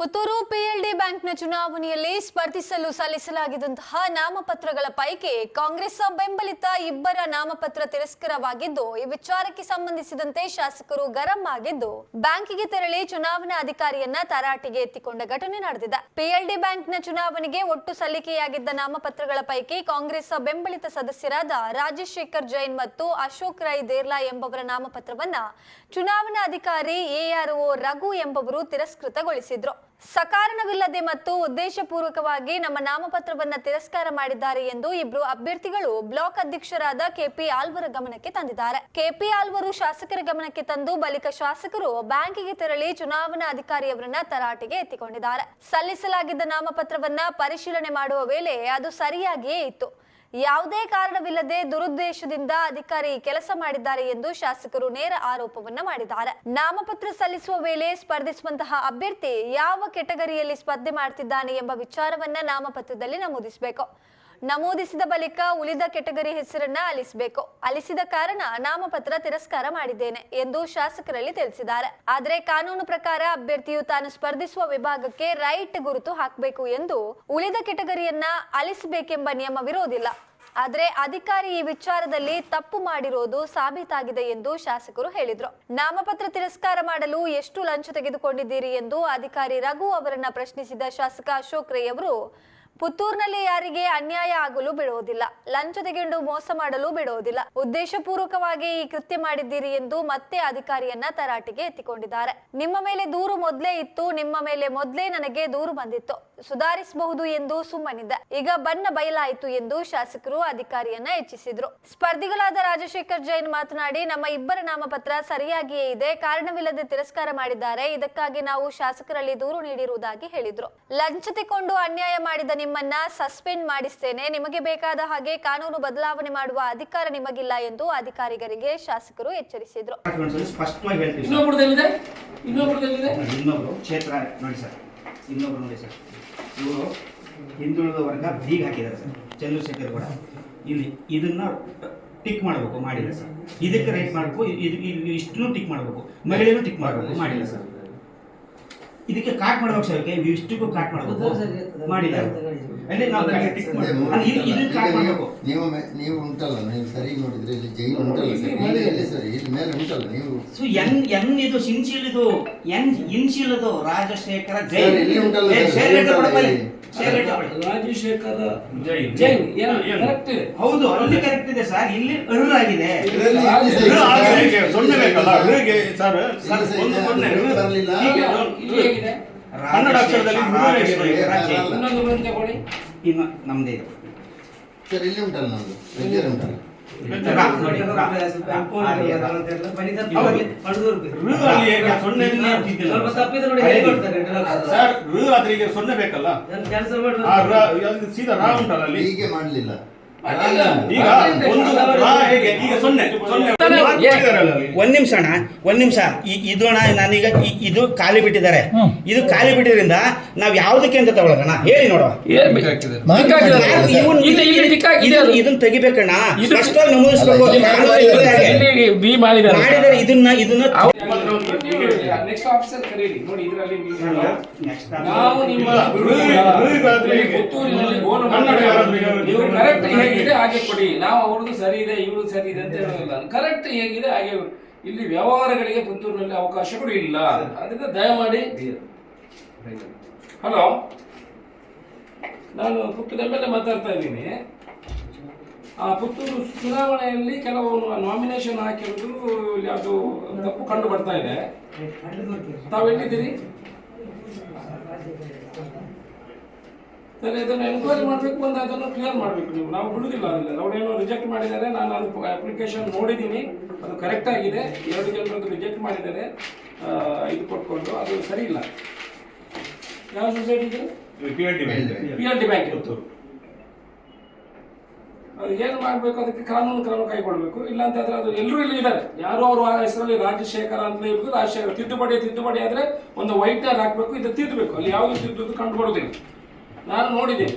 Puttur PLD ಬ್ಯಾಂಕ್ನ ಚುನಾವಣೆಯಲ್ಲಿ ಸ್ಪರ್ಧಿಸಲು ಸಲ್ಲಿಸಲಾಗಿದ್ದಂತಹ ನಾಮಪತ್ರಗಳ ಪೈಕಿ ಕಾಂಗ್ರೆಸ್ ಬೆಂಬಲಿತ ಇಬ್ಬರ ನಾಮಪತ್ರ ತಿರಸ್ಕರವಾಗಿದ್ದು, ಈ ವಿಚಾರಕ್ಕೆ ಸಂಬಂಧಿಸಿದಂತೆ ಶಾಸಕರು ಗರಂ ಆಗಿದ್ದು, ಬ್ಯಾಂಕಿಗೆ ತೆರಳಿ ಚುನಾವಣಾ ಅಧಿಕಾರಿಯನ್ನ ತರಾಟೆಗೆ ಎತ್ತಿಕೊಂಡ ಘಟನೆ ನಡೆದಿದೆ. ಪಿಎಲ್ಡಿ ಬ್ಯಾಂಕ್ನ ಚುನಾವಣೆಗೆ ಒಟ್ಟು ಸಲ್ಲಿಕೆಯಾಗಿದ್ದ ನಾಮಪತ್ರಗಳ ಪೈಕಿ ಕಾಂಗ್ರೆಸ್ ಬೆಂಬಲಿತ ಸದಸ್ಯರಾದ ರಾಜಶೇಖರ್ ಜೈನ್ ಮತ್ತು ಅಶೋಕ್ ರೈ ದೇರ್ಲಾ ಎಂಬವರ ನಾಮಪತ್ರವನ್ನ ಚುನಾವಣಾ ಅಧಿಕಾರಿ ಎಆರ್ಒ ರಘು ಎಂಬವರು ತಿರಸ್ಕೃತಗೊಳಿಸಿದ್ರು. ಸಕಾರಣವಿಲ್ಲದೆ ಮತ್ತು ಉದ್ದೇಶಪೂರ್ವಕವಾಗಿ ನಮ್ಮ ನಾಮಪತ್ರವನ್ನು ತಿರಸ್ಕಾರ ಮಾಡಿದ್ದಾರೆ ಎಂದು ಇಬ್ರು ಅಭ್ಯರ್ಥಿಗಳು ಬ್ಲಾಕ್ ಅಧ್ಯಕ್ಷರಾದ ಕೆಪಿ ಆಲ್ವರ ಗಮನಕ್ಕೆ ತಂದಿದ್ದಾರೆ. ಕೆಪಿ ಆಲ್ವರು ಶಾಸಕರ ಗಮನಕ್ಕೆ ತಂದು ಬಳಿಕ ಶಾಸಕರು ಬ್ಯಾಂಕಿಗೆ ತೆರಳಿ ಚುನಾವಣಾ ಅಧಿಕಾರಿಯವರನ್ನ ತರಾಟೆಗೆ ಎತ್ತಿಕೊಂಡಿದ್ದಾರೆ. ಸಲ್ಲಿಸಲಾಗಿದ್ದ ನಾಮಪತ್ರವನ್ನ ಪರಿಶೀಲನೆ ಮಾಡುವ ವೇಳೆ ಅದು ಸರಿಯಾಗಿಯೇ ಇತ್ತು. ಯಾವುದೇ ಕಾರಣವಿಲ್ಲದೆ ದುರುದ್ದೇಶದಿಂದ ಅಧಿಕಾರಿ ಕೆಲಸ ಮಾಡಿದ್ದಾರೆ ಎಂದು ಶಾಸಕರು ನೇರ ಆರೋಪವನ್ನ ಮಾಡಿದ್ದಾರೆ. ನಾಮಪತ್ರ ಸಲ್ಲಿಸುವ ವೇಳೆ ಸ್ಪರ್ಧಿಸುವಂತಹ ಅಭ್ಯರ್ಥಿ ಯಾವ ಕೆಟಗರಿಯಲ್ಲಿ ಸ್ಪರ್ಧೆ ಮಾಡ್ತಿದ್ದಾನೆ ಎಂಬ ವಿಚಾರವನ್ನ ನಾಮಪತ್ರದಲ್ಲಿ ನಮೂದಿಸಬೇಕು. ನಮೂದಿಸಿದ ಬಳಿಕ ಉಳಿದ ಕೆಟಗರಿ ಹೆಸರನ್ನ ಅಲಿಸಬೇಕು. ಅಲಿಸಿದ ಕಾರಣ ನಾಮಪತ್ರ ತಿರಸ್ಕಾರ ಮಾಡಿದ್ದೇನೆ ಎಂದು ಶಾಸಕರಲ್ಲಿ ತಿಳಿಸಿದ್ದಾರೆ. ಆದರೆ ಕಾನೂನು ಪ್ರಕಾರ ಅಭ್ಯರ್ಥಿಯು ತಾನು ಸ್ಪರ್ಧಿಸುವ ವಿಭಾಗಕ್ಕೆ ರೈಟ್ ಗುರುತು ಹಾಕಬೇಕು ಎಂದು ಉಳಿದ ಕೆಟಗರಿಯನ್ನ ಅಲಿಸಬೇಕೆಂಬ ನಿಯಮವಿರೋದಿಲ್ಲ ಆದರೆ ಅಧಿಕಾರಿ ಈ ವಿಚಾರದಲ್ಲಿ ತಪ್ಪು ಮಾಡಿರೋದು ಸಾಬೀತಾಗಿದೆ ಎಂದು ಶಾಸಕರು ಹೇಳಿದ್ರು. ನಾಮಪತ್ರ ತಿರಸ್ಕಾರ ಮಾಡಲು ಎಷ್ಟು ಲಂಚ ತೆಗೆದುಕೊಂಡಿದ್ದೀರಿ ಎಂದು ಅಧಿಕಾರಿ ರಘು ಅವರನ್ನ ಪ್ರಶ್ನಿಸಿದ ಶಾಸಕ ಅಶೋಕ್ ರೈ ಅವರು ಪುತ್ತೂರಿನಲ್ಲಿ ಯಾರಿಗೆ ಅನ್ಯಾಯ ಆಗಲು ಬಿಡುವುದಿಲ್ಲ. ಲಂಚ ತೆಗೆಂಡು ಮೋಸ ಮಾಡಲು ಬಿಡುವುದಿಲ್ಲ. ಉದ್ದೇಶಪೂರ್ವಕವಾಗಿ ಈ ಕೃತ್ಯ ಮಾಡಿದ್ದೀರಿ ಎಂದು ಮತ್ತೆ ಅಧಿಕಾರಿಯನ್ನ ತರಾಟೆಗೆ ಎತ್ತಿಕೊಂಡಿದ್ದಾರೆ. ನಿಮ್ಮ ಮೇಲೆ ದೂರು ಮೊದ್ಲೇ ಇತ್ತು. ನಿಮ್ಮ ಮೇಲೆ ಮೊದ್ಲೇ ನನಗೆ ದೂರು ಬಂದಿತ್ತು. ಸುಧಾರಿಸಬಹುದು ಎಂದು ಸುಮ್ಮನಿದ್ದ. ಈಗ ಬಣ್ಣ ಬಯಲಾಯಿತು ಎಂದು ಶಾಸಕರು ಅಧಿಕಾರಿಯನ್ನ ಹೆಚ್ಚಿಸಿದ್ರು ಸ್ಪರ್ಧಿಗಳಾದ ರಾಜಶೇಖರ್ ಜೈನ್ ಮಾತನಾಡಿ ನಮ್ಮ ಇಬ್ಬರ ನಾಮಪತ್ರ ಸರಿಯಾಗಿಯೇ ಇದೆ ಕಾರಣವಿಲ್ಲದೆ ತಿರಸ್ಕಾರ ಮಾಡಿದ್ದಾರೆ ಇದಕ್ಕಾಗಿ ನಾವು ಶಾಸಕರಲ್ಲಿ ದೂರು ನೀಡಿರುವುದಾಗಿ ಹೇಳಿದ್ರು. ಲಂಚ ತೆಕೊಂಡು ಅನ್ಯಾಯ ಮಾಡಿದ ನಿಮ್ಮನ್ನ ಸಸ್ಪೆಂಡ್ ಮಾಡಿಸ್ತೇನೆ. ನಿಮಗೆ ಬೇಕಾದ ಹಾಗೆ ಕಾನೂನು ಬದಲಾವಣೆ ಮಾಡುವ ಅಧಿಕಾರ ನಿಮಗಿಲ್ಲ ಎಂದು ಅಧಿಕಾರಿಗಳಿಗೆ ಶಾಸಕರು ಎಚ್ಚರಿಸಿದ್ರು. ಇನ್ನೊಬ್ರು ಕ್ಷೇತ್ರ ನೋಡಿ ಸರ್. ಇನ್ನೊಬ್ರು ನೋಡಿ ಸರ್. ಇವರು ಹಿಂದುಳಿದ ವರ್ಗ ಬೀಗ ಹಾಕಿದ್ದಾರೆ ಸರ್. ಚಂದ್ರಶೇಖರ್ ಕೂಡ ಇಲ್ಲಿ ಇದನ್ನ ಟಿಕ್ ಮಾಡಬೇಕು ಮಾಡಿಲ್ಲ ಸರ್. ಇದಕ್ಕೆ ರೈಟ್ ಮಾಡಬೇಕು, ಇದು ಇಷ್ಟನ್ನು ಟಿಕ್ ಮಾಡಬೇಕು. ಮಹಿಳೆಯನ್ನು ಟಿಕ್ ಮಾಡಬೇಕು ಮಾಡಿಲ್ಲ ಸರ್. ಇದಕ್ಕೆ ಕಾಟ್ ಮಾಡ್ಬೇಕು ಸರ್ ನೀವು ಇಷ್ಟಕ್ಕೂ ಕಾಟ್ ಮಾಡಬೇಕು. ಮಾಡಿಲ್ಲ. ಅಲ್ಲಿ ನಾವು ಟಿಕ್ ಮಾಡಬೇಕು. ಇದು- ಇದನ್ನ ಕಾಟ್ ಮಾಡಬೇಕು. ನೀವು ನೀವು ಉಂಟಲ್ಲ ನೀವು ಸರಿ ನೋಡಿದ್ರೆ ಇಲ್ಲಿ ಜೈನ್ ಉಂಟಲ್ಲ ಸರ್. ಇಲ್ಲಿ ಸರಿ ಇಲ್ಲಿ ಮೇಲೆ ಉಂಟಲ್ಲ ನೀವು ಸೊ ಎನ್ ಎನ್ ಇದು ಸಿನ್ಸಿಲ್ ಇದು ಎನ್ ಇನ್ಶೀಲ್ ಇದು ರಾಜಶೇಖರ ಜೈ ಇಲ್ಲಿ ಉಂಟಲ್ಲ ರಾಜಶೇಖರ ಜೈನ್. ಕರೆಕ್ಟ್ ಇದೆ? ಹೌದು ಅಲ್ಲಿ ಕರೆಕ್ಟ್ ಇದೆ ಸರ್ ಇಲ್ಲಿ ಆಗಿದೆ ಕನ್ನಡ ಅಕ್ಷರದಲ್ಲಿ ಇನ್ನೊಂದು ಬೃಂದ ತಗೊಳ್ಳಿ ಇನ್ನು ನಮ್ದೇ ಇದೆ. ಸರ್ ಇಲ್ಲಿ ಉಂಟಲ್ಲ ನಮ್ದು? ಉಂಟಲ್ಲ. ಸೊನ್ನೆ ಬೇಕಲ್ಲ ಸೀದಾ ರಾ ಉಂಟಲ್ಲ ಹೀಗೆ ಮಾಡಲಿಲ್ಲ ಈಗ ಒಂದು ಒಂದ್ ನಿಮಿಷ ಅಣ್ಣ ಒಂದ್ ನಿಮಿಷ. ಇದು ಅಣ್ಣ ನಾನೀಗ ಇದು ಖಾಲಿ ಬಿಟ್ಟಿದ್ದಾರೆ. ಇದು ಖಾಲಿ ಬಿಟ್ಟಿದ್ರಿಂದ ನಾವ್ ಯಾವ್ದಕ್ಕೆ ಅಂತ ತಗೊಳ್ಳೋಣ ಹೇಳಿ ನೋಡುವ. ಇದನ್ನ- ತೆಗಿಬೇಕಣ್ಣ. ನಮೂದಿಸ್ಬೇಕು ಮಾಡಿದರೆ ಇದನ್ನ ಇದನ್ನ ನೆಕ್ಸ್ಟ್ ಆಫೀಸರ್ ಕರೀರಿ. ನೋಡಿ ಇದರಲ್ಲಿ Next ನಾವು ನಿಮ್ಮ ಋ- ಋಗಾದ್ರೆ ಹೇಗೆ? ಪುತ್ತೂರಿನಲ್ಲಿ ಕನ್ನಡ ನೀವು ಕರೆಕ್ಟ್ ಹೇಗಿದೆ ಹಾಗೆ ಕೊಡಿ. ನಾವು ಅವ್ರದ್ದು ಸರಿ ಇದೆ ಇವ್ರದ್ದು ಸರಿ ಇದೆ ಅಂತ ಹೇಳೋದಿಲ್ಲ ಕರೆಕ್ಟ್ ಹೇಗಿದೆ, ಹಾಗೆ ಇಲ್ಲಿ ವ್ಯವಹಾರಗಳಿಗೆ ಪುತ್ತೂರಿನಲ್ಲಿ ಅವಕಾಶಗಳು ಇಲ್ಲ. ಅದರಿಂದ ದಯಮಾಡಿ ಹಲೋ ನಾನು ಪುತ್ತೂರು ಎಂ ಎಲ್ ಎ ಮಾತಾಡ್ತಾ ಇದ್ದೀನಿ. ಆ ಪುತ್ತೂರು ಚುನಾವಣೆಯಲ್ಲಿ ಕೆಲವು ನಾಮಿನೇಷನ್ ಹಾಕಿರೋದು ಅದು ತಪ್ಪು ಕಂಡು ಬರ್ತಾ ಇದೆ. ತಾವು ಸರಿ ಅದನ್ನು ಎನ್ಕ್ವೈರಿ ಮಾಡಬೇಕು ಬಂದು ಅದನ್ನು ಕ್ಲಿಯರ್ ಮಾಡಬೇಕು ನೀವು. ನಾವು ಬಿಡುವುದಿಲ್ಲ ಅದನ್ನ ಅವ್ರೇನೋ ರಿಜೆಕ್ಟ್ ಮಾಡಿದ್ದಾರೆ ನಾನು ಅದು ಅಪ್ಲಿಕೇಶನ್ ನೋಡಿದ್ದೀನಿ. ಅದು ಕರೆಕ್ಟ್ ಆಗಿದೆ. ಎರಡು ಜನರದ್ದು ರಿಜೆಕ್ಟ್ ಮಾಡಿದ್ದಾರೆ. ಆ, ಇದು ಕೊಟ್ಕೊಂಡು ಅದು ಸರಿ ಇಲ್ಲ. ಯಾವ society bank. P L D bank ಇರುತ್ತೆ ಅದು ಏನು ಮಾಡಬೇಕು? ಅದಕ್ಕೆ ಕಾನೂನು ಕ್ರಮ ಕೈಗೊಳ್ಳಬೇಕು. ಇಲ್ಲ ಅಂತಂದ್ರೆ ಅದು ಎಲ್ಲರೂ ಇಲ್ಲಿ ಇದ್ದಾರೆ. ಯಾರೋ ಅವ್ರ ಹೆಸರಲ್ಲಿ ರಾಜಶೇಖರ ಅಂತ ಇರ್ಬೋದು ರಾಜಶೇಖರ ತಿದ್ದುಪಡಿ ತಿದ್ದುಪಡಿ ಆದ್ರೆ ಒಂದು ವೈಟ್ ಹಾಕಬೇಕು ಹಾಕ್ಬೇಕು. ಇದು ತಿದ್ದಬೇಕು ಅಲ್ಲಿ ಯಾವುದು ತಿದ್ದು ಕಂಡು ಬರೋದಿಲ್ಲ ನಾನು ನೋಡಿದ್ದೇನೆ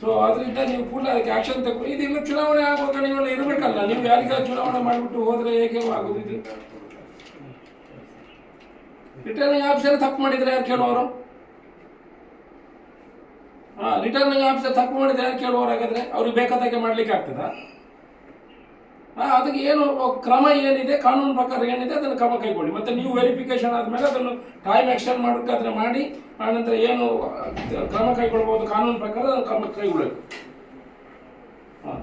ಸೊ ಅದರಿಂದ ನೀವು ಕೂಡ ಅದಕ್ಕೆ ಆಕ್ಷನ್ ತಗೊಂಡು ಇನ್ನು ಚುನಾವಣೆ ಆಗುವಾಗ ನೀವೆಲ್ಲ ಇರಬೇಕಲ್ಲ. ನೀವು ಯಾರಿಗಾದ್ರು ಚುನಾವಣೆ ಮಾಡಿಬಿಟ್ಟು ಹೋದರೆ ಹೇಗೆ ಆಗೋದು ಇದು? ರಿಟರ್ನಿಂಗ್ ಆಫೀಸರ್ ತಪ್ಪು ಮಾಡಿದ್ರೆ ಯಾರು ಕೇಳುವವರು? ಹಾಂ ರಿಟರ್ನಿಂಗ್ ಆಫೀಸರ್ ತಪ್ಪು ಮಾಡಿದ್ರೆ ಯಾರು ಕೇಳುವವರು ಹಾಗಾದ್ರೆ ಅವ್ರಿಗೆ ಬೇಕಾದಾಗೆ ಮಾಡ್ಲಿಕ್ಕೆ ಆಗ್ತದ ಅದಕ್ಕೆ ಏನು ಕ್ರಮ ಏನಿದೆ, ಕಾನೂನು ಪ್ರಕಾರ ಏನಿದೆ ಅದನ್ನು ಕ್ರಮ ಕೈಗೊಳ್ಳಿ. ಮತ್ತೆ ನೀವು ವೆರಿಫಿಕೇಶನ್ ಆದ್ಮೇಲೆ ಅದನ್ನು ಟೈಮ್ ಎಕ್ಸ್ಟೆಂಡ್ ಮಾಡೋಕ್ಕಾದ್ರೆ ಮಾಡಿ, ಆನಂತರ ಏನು ಕ್ರಮ ಕೈಗೊಳ್ಬೋದು, ಕಾನೂನು ಪ್ರಕಾರ ಅದನ್ನು ಕ್ರಮ ಕೈಗೊಳ್ಳಬೇಕು. ಹಾಂ.